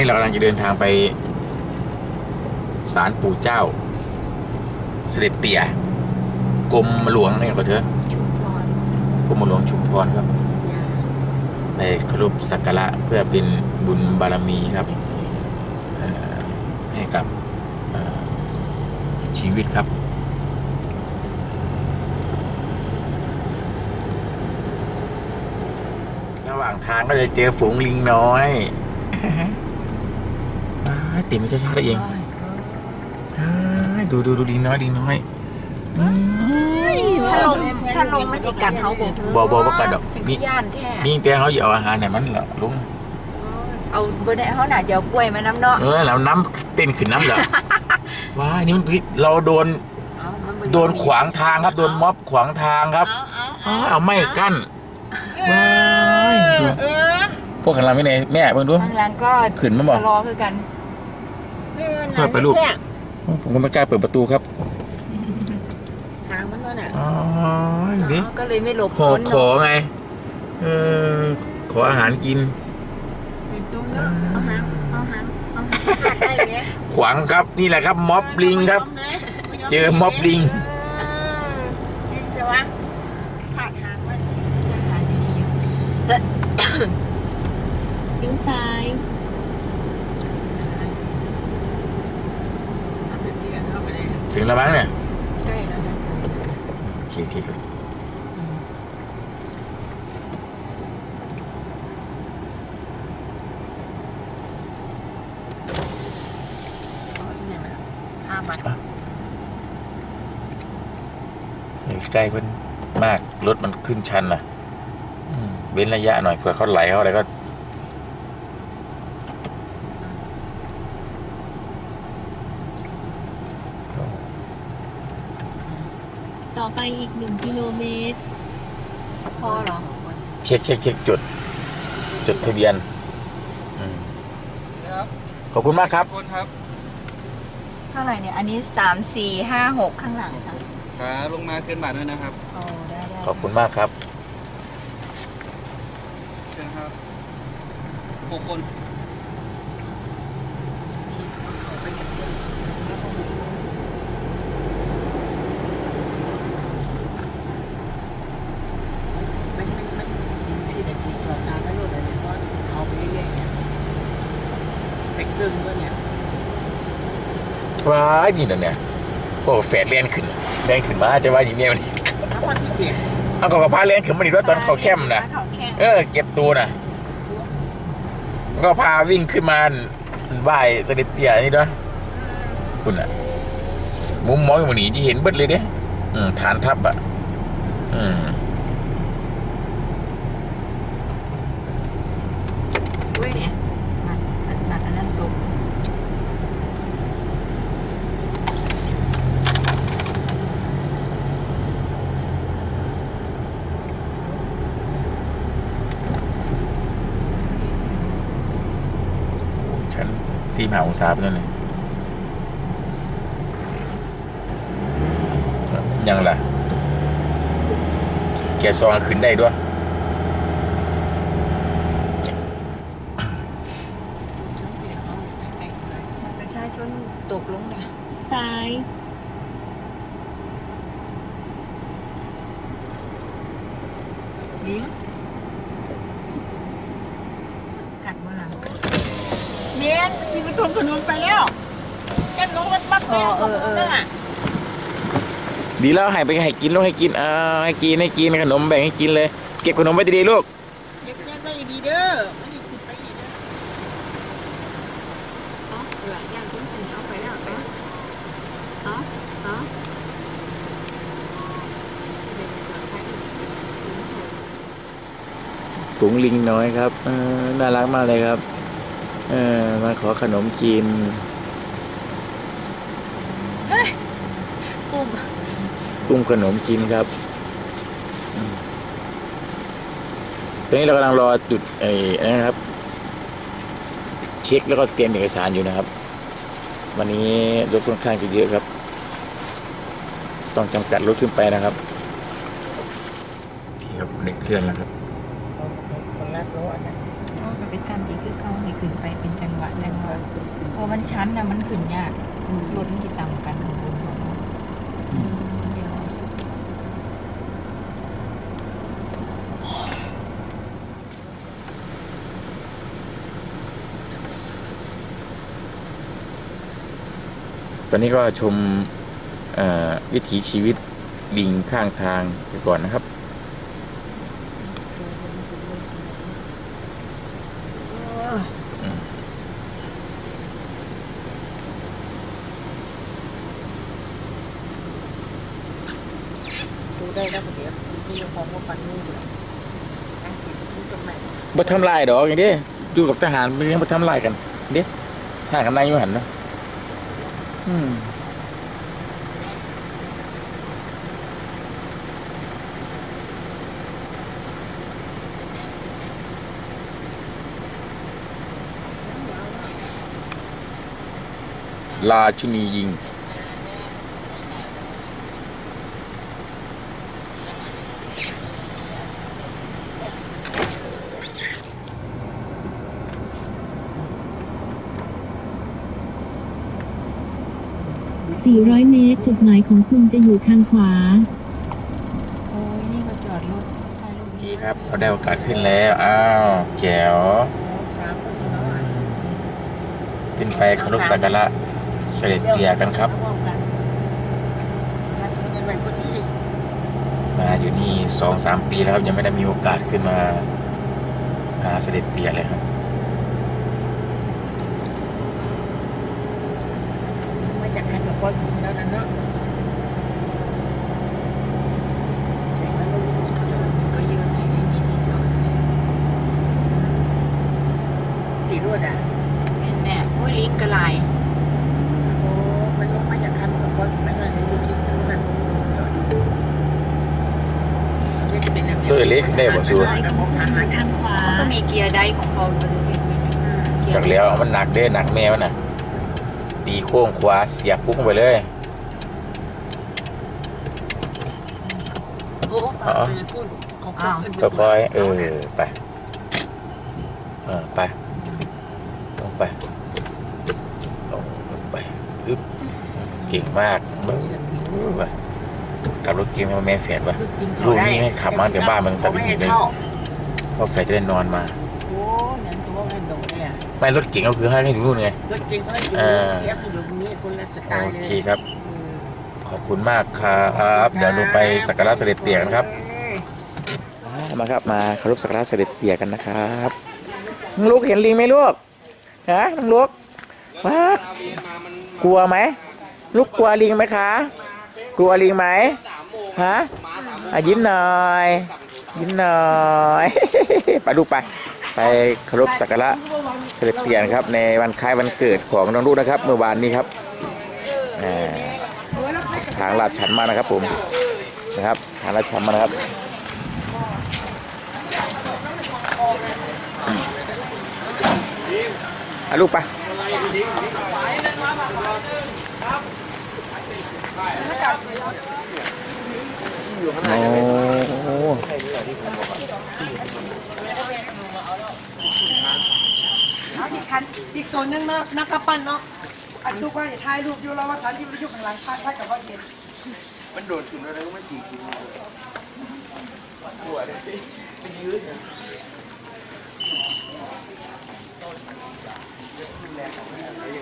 นี้เรากำลังจะเดินทางไปศาลปู่เจ้า เสด็จเตี่ยกรมหลวงนี่ก็เถอะชุมพรกรมหลวงชุมพรครับไปคารพสักการะเพื่อเป็นบุญบารมีครับให้กับชีวิตครับระหว่างทางก็จะเจอฝูงลิงน้อยอ้าย ติดไม่ช้าๆได้เองอ้ายดูดูดูลิงน้อยลิงน้อยอืมถ้าลงถ้าลงมันจิกัดเฮาบ่เธอบ่บ่บ่กัดดอกฉันนี่ขี้ย่านแท้นี่แต่เขาอย่าเอาอาหารเนี่ยมันเหรอลุงเอาบ่ได้เฮาน่าจะเอากล้วยมาน้ำเนาะเออแล้วน้ำเต้นขึ้นน้ำเหรอว้ายนี่มันเราโดนเอามันบ่โดนขวางทางครับ โดนม็อบขวางทางครับเอาเอาอ้าวเอาไม่กั้นว้ายเออพวกขันเราไม่ในแม่เพิ่งดูข้างหลังก็ขึ้นมาบ่ชะลอคือกัน ค่อยไปลูกผมก็ไม่กล้าเปิดประตูครับทางมันก็น่ะอ๋อดิอ๋อก็เลยไม่หลบขอพ้นขอไงเออขออาหารกินเป็นตรงเนาะเอาหางเอาหางเอาหางขาดได้ไหมขวางครับนี่แหละครับ ม็อบลิงครับ เจอม็อบลิงเออลิงจะวะขาดหางไว้หาดีๆอยู่เลี้ยวซ้าย เอาไปเลี้ยงเข้าไปเลย ถึงแล้วมั้งเนี่ยใกล้แล้วนะโอเคโอเคครับเอาอีกอย่างน่ะห้าบาทใกล้เพิ่นมากรถมันขึ้นชันน่ะอืมเว้นระยะหน่อยเผื่อเขาไหลเขาอะไรก็ ไปอีกหนึ่งกิโลเมตร พอเหรอ เช็คเช็คเช็คจุด จุดทะเบียนอืมครับขอบคุณมากครับคนครับเท่าไหร่เนี่ย อันนี้สามสี่ห้าหกข้างหลังค่ะขาลงมาขึ้นบัตรด้วยนะครับโอ้ได้ได้ขอบคุณมากครับ เชิญครับหกคนมันมันมันที่เด็กที่ต่อชาได้รู้เลยเนี่ยว่าเอาไปเรื่อยๆเนี่ยไปครึ่งก็เนี่ย ว้ายนี่นะเนี่ยพวกแฝดเลี้ยนขึ้นเลี้ยนขึ้นมาจะว่าอย่างเนี้ยมันถ้วันที่เจ็ดเอากระพาเลี้ยนขึ้นมาดีว่าตอนเขาแคมนะเขาแคมเออ เก็บตัวนะก็พาวิ่งขึ้นมาไหว้เสด็จเตียนี่ด้วยคุณอะมุมมองอยู่หนีจะเห็นเบิดเลยเด้อืมฐานทัพอะอืม ด้วยเนี่ยมันมันมันอันนั้นตก ชั้น สี่มหาองศาไปนั่นเลยยังล่ะ แกซองขึ้นได้ด้วยประชาชนตกลงนะซ้ายลิงกัดบ่หลัง เมียนมีคนทนขนมไปแล้วแค่น้องมันมักแล้วขนมนั่นน่ะดีแล้วให้ไปให้กินลูกให้กินอ่าให้กินให้กินขนมแบ่งให้กินเลย เก็บขนมไว้ดีๆลูกเด็กยังไม่ดีเด้อมันอีกขึ้นไปอีกเด้อเอาหลายอย่างต้องกินเอาไปแล้วเอาเอาเอาเด็กเกิดใครอีกฝูงลิงน้อยครับเออน่ารักมากเลยครับ เออมาขอขนมกินอุ้มตุ้มขนมกินครับอืมตอนนี้เรากำลังรอจุดไอ้นั่นนะครับ เช็คแล้วก็เตรียมเอกสารอยู่นะครับ วันนี้รถค่อนข้างจะเยอะครับ ต้องจำกัดรถขึ้นไปนะครับ ที่ครับในเครื่องแล้วครับ คนรักรถนะ เอาไป กันอีกคือเขาให้ขึ้นไปเป็นจังหวะจังหวะเพราะ มันชันนะมันขึ้นยากรถมันจะต่ำกันของบนของเราเดี๋ยวตอนนี้ก็ชมเอ่อวิถีชีวิตลิงข้างทางไปก่อนนะครับ ดูได้แล้วเดี๋ยวที่เราของว่าปันนู่นอยู่ตั้งติดที่ตรงไหน บ่ ทำลายดอกอย่างนี้ดูกับทหารมันยังบ่ทำลายกันเด้ทหารกันนายอยู่หันนะอืมราชินียิง 400 เมตร จุดหมายของคุณจะอยู่ทางขวา โอ้ยนี่ก็จอดรถถ่ายรูปโอเคครับเราได้โอกาสขึ้นแล้ว อ้าวแจ๋วสามคนเนาะขึ้นไปเคารพสักการะเสด็จเตียกันครับยังไงคนนี้มาอยู่นี่สองสามปีแล้วครับยังไม่ได้มีโอกาสขึ้นมาหาเสด็จเตียเลยครับ มา จากขันแบบว่าแล้วนั่นเนาะใช่ไหมลูกก็เยอะไงไม่มีที่จอดสีรวดอะแม่นแน่โอ้ยลิงกระลายโอ้มันลงมาจากขันแบบว่าแล้วนั่นอยู่ที่นั่นนี่จะเป็นอย่างเออเล็กได้บ่ซัวหมายของคุณอยู่ทางขวาก็มีเกียร์ได้ของเขาด้วยสิเกียจากร์แล้วมันหนักเด้หนักแม่มันน่ะ ตีโค้งขวาเสียบปุ๊บลงไปเลยโอ้เป็นพูดเขาค่อยๆเออไปเออไปลงไปลงไปอึ๊บเก่งมากมึงไปขับรถเก่งมาแม่แฝดวะลูกนี่ให้ขับมาเดี๋ยวบ้านมันสัตว์อีกเลยเพราะแฝดจะได้นอนมา โอ้นั่นคือว่ามันโดดเนี่ย ไม่รถเก่งก็คือให้ให้ถึงนู่นไง รถจริงเขาให้ดูเรียกอยู่ตรงนี้คนละสไตโอล์เลยเคครับขอบคุณมากครับ เดี๋ยวลงไปสักการะเสด็จเตี่ยกันครับ มาครับมาเคารพสักการะเสด็จเตี่ยกันนะครับน้องลูกเห็นลิงไหมลูกฮะน้องลูกว้ากลัวไหมลูกกลัวลิงไหมคะ กลัวลิงไหมฮะอะยิ้มหน่อย ยิ้มหน่อย ไปลูกไป ไปเคารพสักการะเสด็จเตี่ยนครับในวันคล้ายวันเกิดของน้องลูกนะครับ เมื่อวานนี้ครับทางลาดชันมานะครับผมนะครับทางลาดชันมานะครับอะลูกไปโอ้ โหอีกตัวนึงเนาะนักกปั้นเนาะอันทุกว่าอย่าถ่ายรูปอยู่แล้วว่าถ่ายรูปอยู่ข้างหลังถ่ายถ่ายกับว่าเห็นวันโดนี้ป้อมป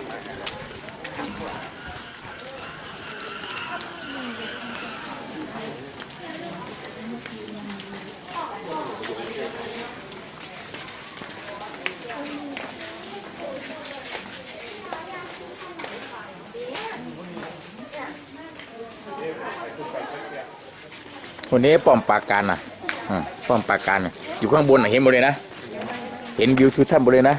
ราการนะอื มป้อมปราการน่ะอมปราการอยู่ข้างบนนะเห็นหมดเลยนะ เห็นวิวทิวทัศน์หมดเลยนะ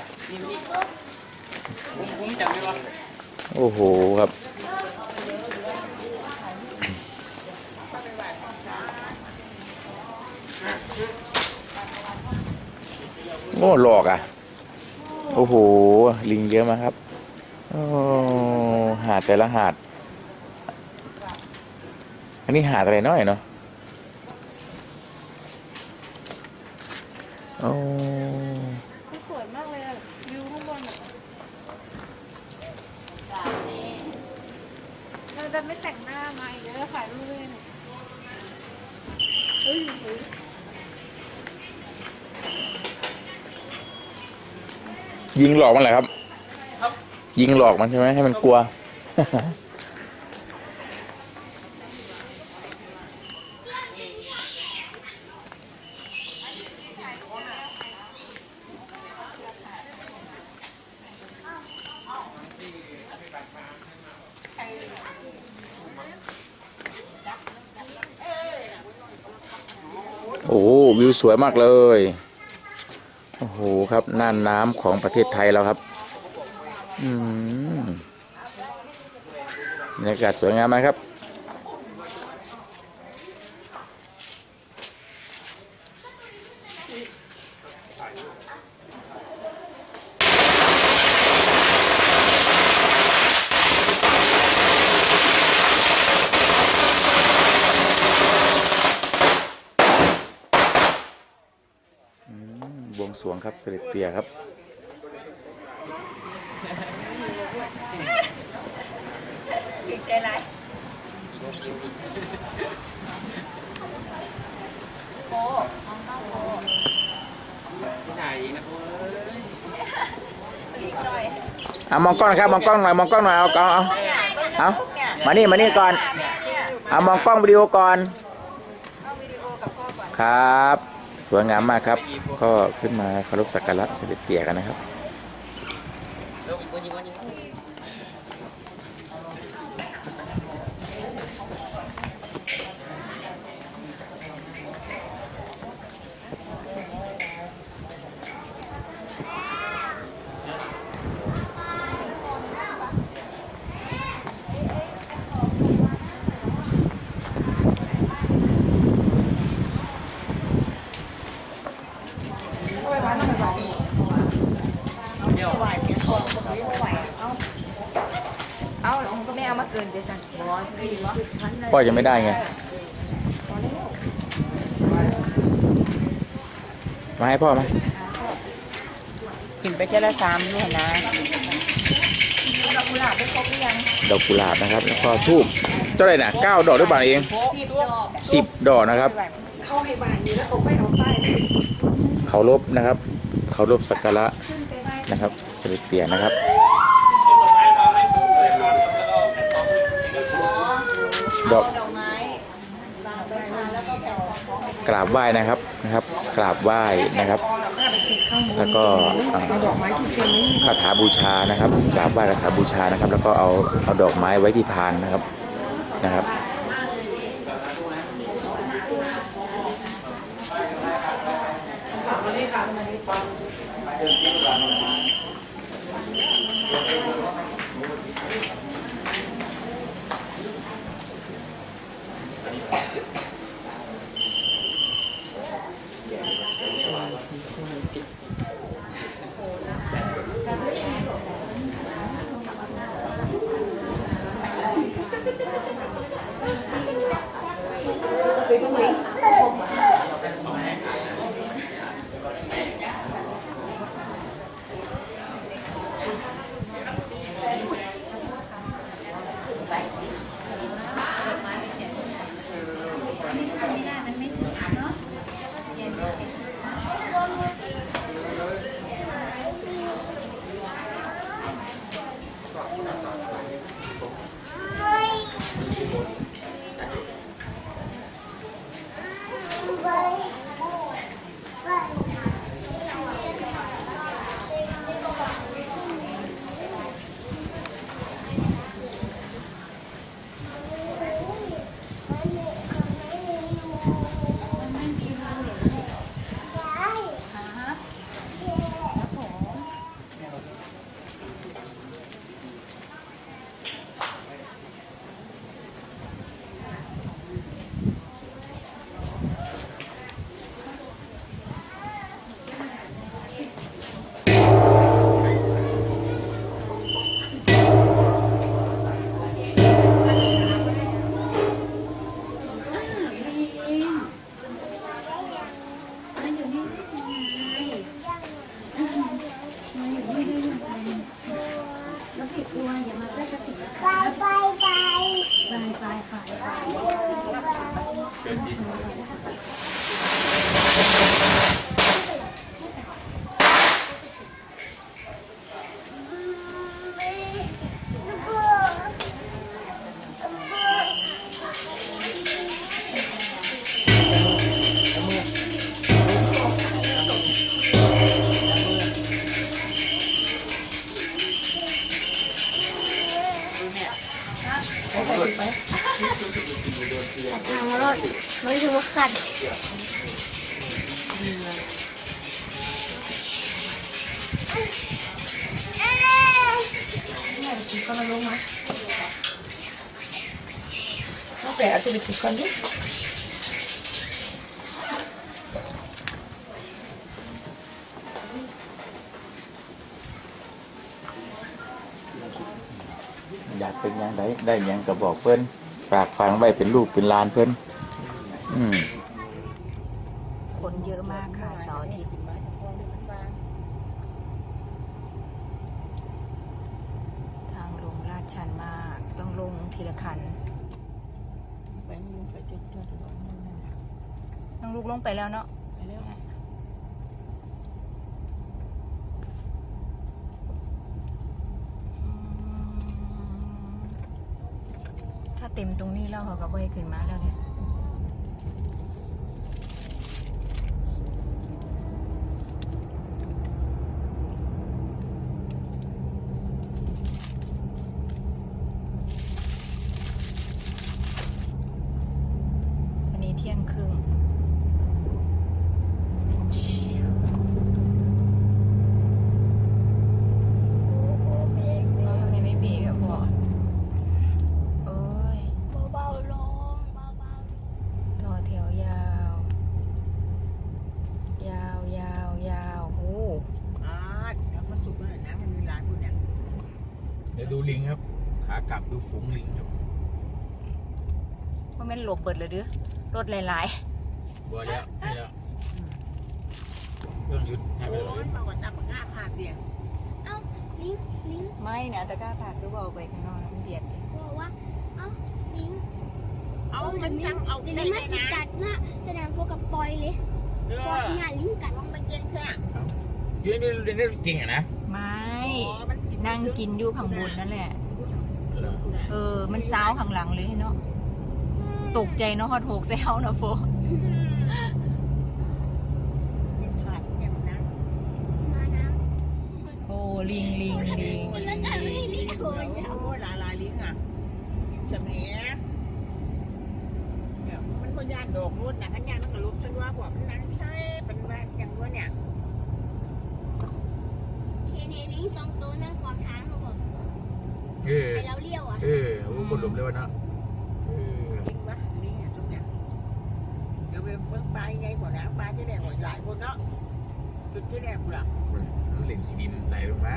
โอ้โหครับโอ้หลอกอะ โอ้โห ลิงเยอะมากครับ โอ้หาดแต่ละหาดันนี้หาอะไรน้อยเนาะโอ้สวยมากเลยวิวข้างบนเราจะไม่แต่งหน้ามาอีกแล้ายลุ้ยยิงหลอกมันเหรอครับ ยิงหลอกมันใช่ไหมให้มันกลัว สวยมากเลย โอ้โหครับน่านน้ำของประเทศไทยแล้วครับ อืมบรรยากาศสวยงามไหมครับ อืมบวงสรวง ครับเสด็จเตียครับถึงใจไรโอ้มองต้องโอ้ถ่ายอีกนะคุณอีกหน่อยเอามองกล้องครับมองกล้องหน่อยมองกล้องหน่อยเอาเอาเอาเอามานี่มานี่ก่อนเอามองกล้องวิดีโอก่อนครับ วยงามมากครับ ก็ขึ้นมาเคารพสักการะเสด็จเตี่ยกันนะครับ เร็วอีกคนยิงคนยิง เอาผม ก็ไม่เอามาเกินเดี๋ยวสั่งร้อนดีวะพ่อยังไม่ได้ไง มาให้พ่อไหมขึ้นไปแค่ละสามนู่นนะดอกกุหลาบได้ครบหรือยังดอกกุหลาบนะครับแล้วก็ทูบเท่าไหร่นะเก้าดอกหรือเปล่าเองสิบดอกสิบดอกนะครับ เข้าให้บ้านนี้แล้วตกไปเอาใต้เคารพนะครับเคารพสักการะนะครับเสด็จเตี่ยนะครับ ดอกดอกไม้กราบไหว้นะครับนะครับ กราบไหว้นะครับ แล้วก็อ่าดอกไม้ที่เป็นนี้คาถาบูชานะครับ กราบไหว้คาถาบูชานะครับ แล้วก็เอาเอาดอกไม้ไว้ที่พานนะครับ ไม่ถือว่าขัดก็มาลงมาเอาแต่เอาตัวไปติดก่อนดิอยากเป็นยังไงได้ยังก็บอกเพิ่อนฝากฝังไว้เป็นลูกเป็นลานเพิ่อน อืมคนเยอะมากค่ะเสาร์อาทิตย์ทางลงลาดชันมาก ต้องลงทีละคัน ไปมึงไปจุดจุดร้อนนั่นน่ะน้องลูกลงไปแล้วเนาะ ไปแล้วอืมถ้าเต็มตรงนี้แล้วเขาก็บ่ให้ขึ้นมาแล้วเนี่ย อันนี้เที่ยงครึ่งทำไมไม่เบรกอะพ่อโอ้ย เบาๆลงเบา ต่อแถวยาว ยาวยาวยาวโอ้ อ่าแล้วมันสุกแล้วนะมันมีร้านคุณเนี่ย เดี๋ยวดูลิงครับ ขากลับดูฝูงลิงครับ ว่าแม่น หลบเบิดเลยดื้อรถหลายบัวแล้วนี่แล้วเครื่องยุดให้ไปโอ้เลยยมากกว่าตาปากกาขาดเดียวๆเอ้าลิงลิงๆ ไม่นะตะกร้าผักหรือว่าเอาไปข้างนอกนะมันเบียดดิบอกว่าเอ้าลิงเอามันจังเอาเดี๋ยวได้นี้ไหมมาสินะกัดนะแสดงพวกกับปล่อยเลยเอปล่อยอหน้าลิงกัดมันเย็นแค่ยืนนี่เรียนได้จริงอะนะไม่อ๋อมันนั่งกินอยู่ข้างบนนั่นแหละเหรอเออ มันซ้าวข้างหลังเลยเนาะ ตกใจเนาะฮอดหกแซวนะโฟขานะมาน้โอ้ลิงลิงลิงแล้วก็ไม่ให้ลิงโดนแล้วโอ้ยลาลาลิ้งอะสมัยเนี่ยมันก็ย่านดอกรุ่นนะขันย่านมันก็ลุกฉันว่าหัวมันนั่งใช่เป็นแบบอย่างว่าเนี่ยเห็นเห็นลิงสองตัวนั่งขวางทางเขาบอกเออให้เราเลี้ยวอะ เออโอ้คนหลุมเลยวะเนะเออ ลิงวะลิงอะทุกอย่างเดี๋ยวไปเบิ่งปลาใหญ่กว่านะปลา ที่แดงหัวหลายคนเนาะจุดที่แดงกูล่ะมันเหล่งสีดินไหลลงมา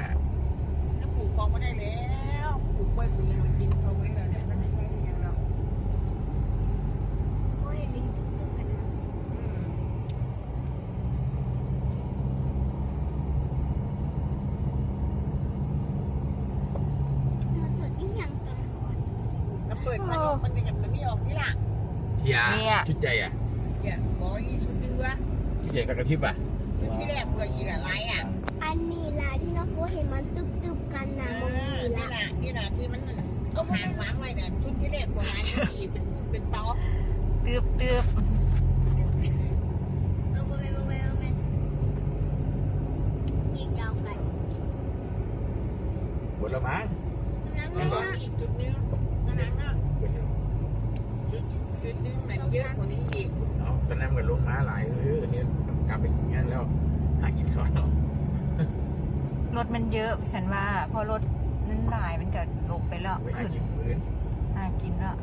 แล้วปลูกฟองมาได้แล้วปลูกไว้ปลูกยังมากินเขาไว้แล้วเนี่ยมันไม่ใช่ยังหรอกโอ้ยลิงจุกๆกันนะอืมมาตรวจยิ่งยังกันก่อนแล้วเปิดมันออกมันยังมันไม่ออกนี่ล่ะเทียชุดใหญ่อะเนี่ยบอยชุดเรือ ชุด ใหญ่กับกระพริบอะชุดที่แรกเลยอีกอะไรอะอันนี้ล่ะที่น้องโฟเห็นมันตึบๆกันนะมองนี่นี่แหล่ะ ละนี่แหละที่มันเอาหางวางไว้เนี่ยชุดที่แรกกว่าลายที่เป็นเป็นต๊อกตืบตืบ เออโมเมนต์โมเมนต์โมเมนต์อีกยาวไกล หมดแล้วมั้ง นั่ง แล้ นั่ ว ง ก็ นั่ง อีกจุดนึงนั่นนะ หมดแล้ว จุดนึงมันเยอะกว่านี้อีก เอาตอนนั้นมันก็ลงมาหลายเอออันนี้กลับไปอย่างนั้นแล้วหากินข้าวเนาะ รถมันเย อะฉันว่าพอรถนั้นหลายมันก็หลบไปแล้วไปหาขึ้นกินมื้อหากินแล้ว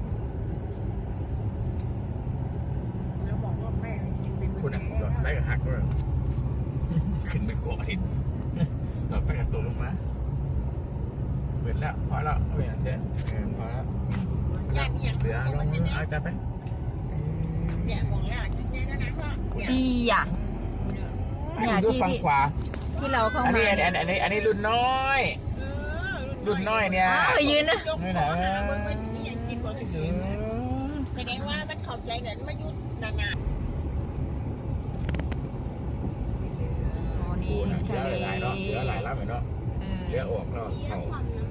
แล้วบอกว่าแม่กินเป็นคุณอะหลอดไฟก็หักก็ขึ้นไปเกาะหินหลอดไฟก็ตกลงมาเปิดแล้วพอแล้วเอาไปอย่างเช่นเออพอแล้วย่านเนี่ยเหลือลงเอาจับไปเนี่ยมองแล้วจุดนี้นะนะก็เนี่ยดีอะ เนี่ยดูที่ ฝั่งที่ขวา ที่เราเข้าอันมานี้อันนี้อันนี้อันนี้รุ่นน้อย รุ่นน้อยเนี่ย อ้าวยืนนะยกของนะมึงไม่ที่ยังกินกว่าที่อืสุดมแสดงว่ามันเข้าใจเนี่ยมายุดนานโอ้นี่ปูนะทะเรือเลหลายเนาะเรือหลายลำเห็นเนาะเออเรือออกเนาะเลี้ยเข้างความนะ